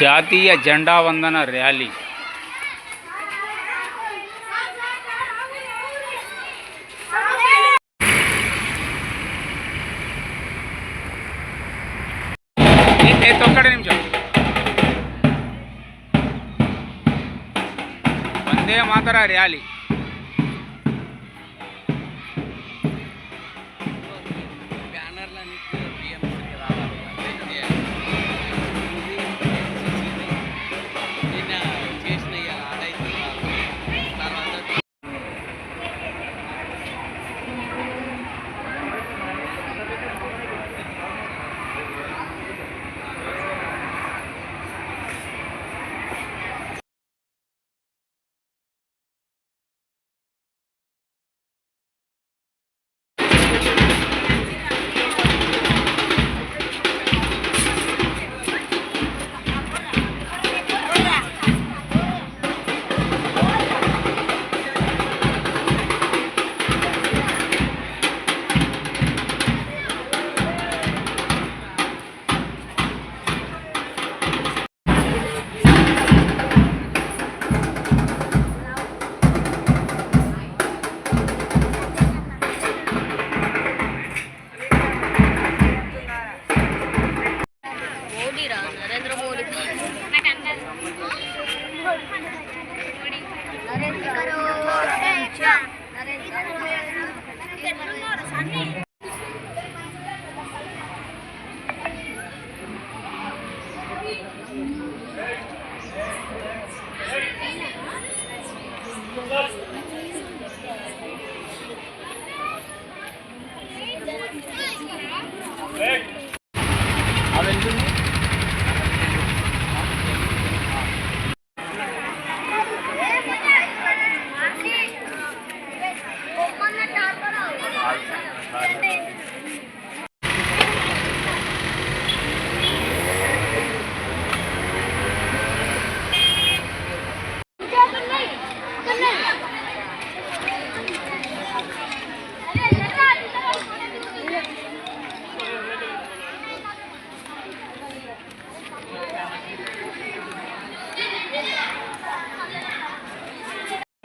జాతీయ జెండా వందన ర్యాలీ. ఏ- తొక్కడి నిమిషం. వందే మాతర ర్యాలీ. Ícaro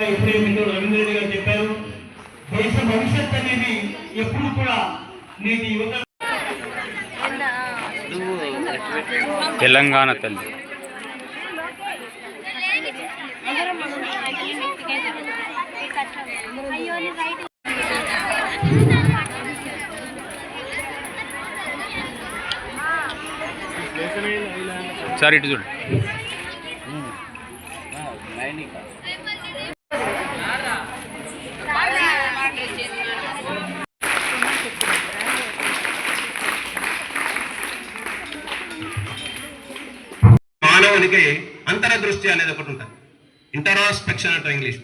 ఎప్పుడే మిత్రుడు రవీంద్ర రెడ్డి గారు చెప్పారు. దేశ భవిష్యత్ అనేది ఎప్పుడు కూడా నేటి యువత తెలంగాణ తల్లి. సార్ ఇటు చూడండి మానవునికి అంతరదృష్టి అనేది ఒకటి ఉంటుంది. ఇంటరాస్పెక్షన్ అంటారు ఇంగ్లీష్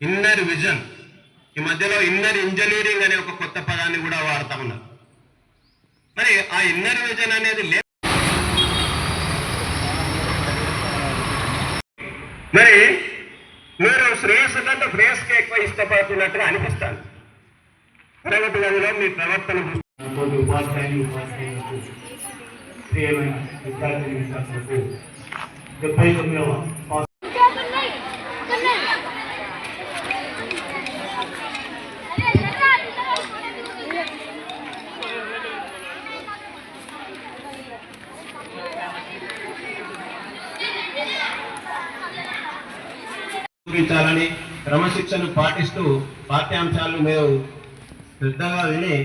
ఇన్నర్ విజన్ ఈ మధ్యలో ఇన్నర్ ఇంజనీరింగ్ అనే ఒక కొత్త పదాన్ని కూడా వాడుతా ఉన్నారు. మరి ఆ ఇన్నర్ విజన్ అనేది లే మరి మీరు శ్రేయస్సు కంటే శ్రేయస్కి ఎక్కువ ఇష్టపడుతున్నట్టుగా అనిపిస్తాను తరగతి గదిలో మీ ప్రవర్తన చూస్తే ఉపాధ్యాయులు. ప్రియమైన విద్యార్థి విద్యార్థులకు డెబ్బై తొమ్మిదవ స్వా- చూపించాలని క్రమశిక్షణ పాటిస్తూ పాఠ్యాంశాలను మీరు శ్రద్ధగా విని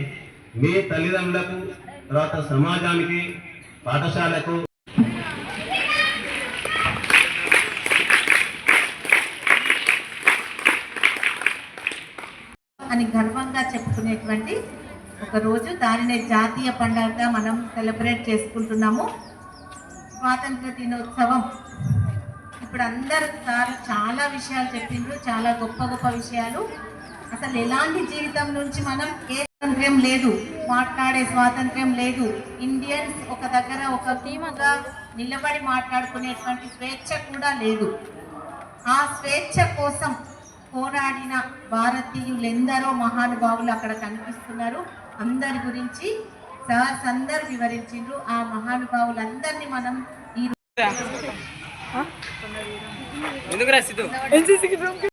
మీ తల్లిదండ్రులకు తర్వాత సమాజానికి పాఠశాలకు అని గర్వంగా చెప్పుకునేటువంటి ఒక రోజు దానినే జాతీయ పండుగగా మనం సెలబ్రేట్ చేసుకుంటున్నాము. స్వాతంత్ర దినోత్సవం. ఇప్పుడు అందరు సార్ చాలా విషయాలు చెప్పిండ్రు చాలా గొప్ప గొప్ప విషయాలు. అసలు ఎలాంటి జీవితం నుంచి మనం ఏ స్వాతంత్ర్యం లేదు. మాట్లాడే స్వాతంత్ర్యం లేదు. ఇండియన్స్ ఒక దగ్గర ఒక టీముగా నిలబడి మాట్లాడుకునేటువంటి స్వేచ్ఛ కూడా లేదు. ఆ స్వేచ్ఛ కోసం పోరాడిన భారతీయులెందరో మహానుభావులు అక్కడ కనిపిస్తున్నారు. అందరి గురించి సార్స్ అందరు వివరించిండ్రు. ఆ మహానుభావులందరినీ మనం ఎందుకు రా సిద్ధు?